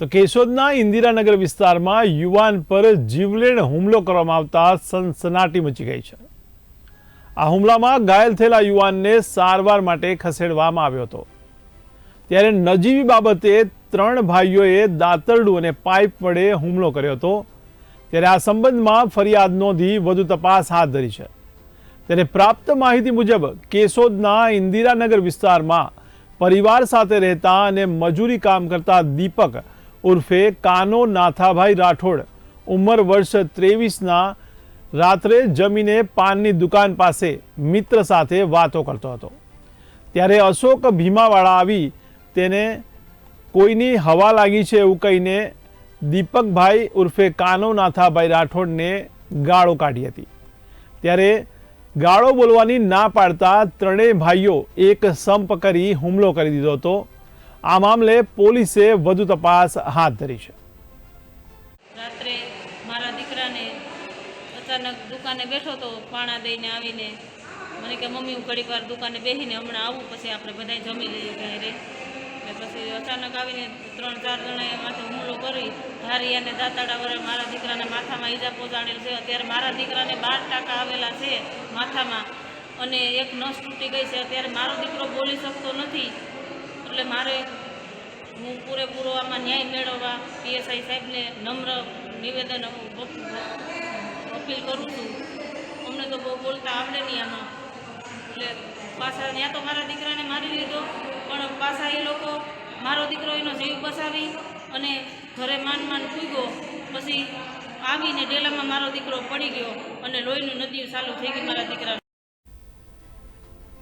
તો કેશોદના ઇન્દિરાનગર વિસ્તારમાં યુવાન પર જીવલેણ હુમલો કરવામાં આવતા સનસનાટી મચી ગઈ છે. આ હુમલામાં ઘાયલ થયેલા યુવાનને સારવાર માટે ખસેડવામાં આવ્યો હતો. ત્યારે નજીવી બાબતે ત્રણ ભાઈઓએ દાતરડું અને પાઇપ વડે હુમલો કર્યો હતો. ત્યારે આ સંબંધમાં ફરિયાદ નોંધી વધુ તપાસ હાથ ધરી છે. ત્યારે પ્રાપ્ત માહિતી મુજબ કેશોદના ઇન્દિરાનગર વિસ્તારમાં પરિવાર સાથે રહેતા અને મજૂરી કામ કરતા દીપક ઉર્ફે કાનો નાથાભાઈ રાઠોડ. ઉંમર વર્ષ ત્રેવીસના રાત્રે જમીને પાનની દુકાન પાસે મિત્ર સાથે વાતો કરતો હતો. ત્યારે અશોક ભીમાવાળા આવી તેને કોઈની હવા લાગી છે એવું કહીને દીપકભાઈ ઉર્ફે કાનો નાથાભાઈ રાઠોડને ગાળો કાઢી હતી. ત્યારે ગાળો બોલવાની ના પાડતા ત્રણેય ભાઈઓ એક સંપ કરી હુમલો કરી દીધો હતો. આ મામલે પોલીસે વધુ તપાસ હાથ ધરી છે. રાત્રે મારા દીકરાને અચાનક દુકાને બેઠો તો પાણા દઈને આવીને મને કે, મમ્મી, હું વાર દુકાને બેસીને હમણાં આવું, પછી આપણે બધાય જમી લઈએ ઘરે એટલે પછી અચાનક આવીને ત્રણ ચાર જણાએ માથે હુમલો કરી, ધારી અને દાતાડા વડે મારા દીકરાને માથામાં ઈજા પહોંચાડેલ છે. અત્યારે મારા દીકરાને બાર ટાંકા આવેલા છે માથામાં અને એક નસ તૂટી ગઈ છે. અત્યારે મારો દીકરો બોલી શકતો નથી. એટલે મારે હું પૂરેપૂરો આમાં ન્યાય મેળવવા પીએસઆઈ સાહેબને નમ્ર નિવેદન હું અપીલ કરું છું. અમને તો બહુ બોલતા આવડે નહીં આમાં. એટલે પાછા ત્યાં તો મારા દીકરાને મારી લીધો, પણ પાછા એ લોકો મારો દીકરો એનો જીવ બસાવી અને ઘરે માન માન ફૂગ્યો પછી આવીને ડેલામાં મારો દીકરો પડી ગયો અને લોહીનું નદી ચાલુ થઈ ગઈ મારા દીકરા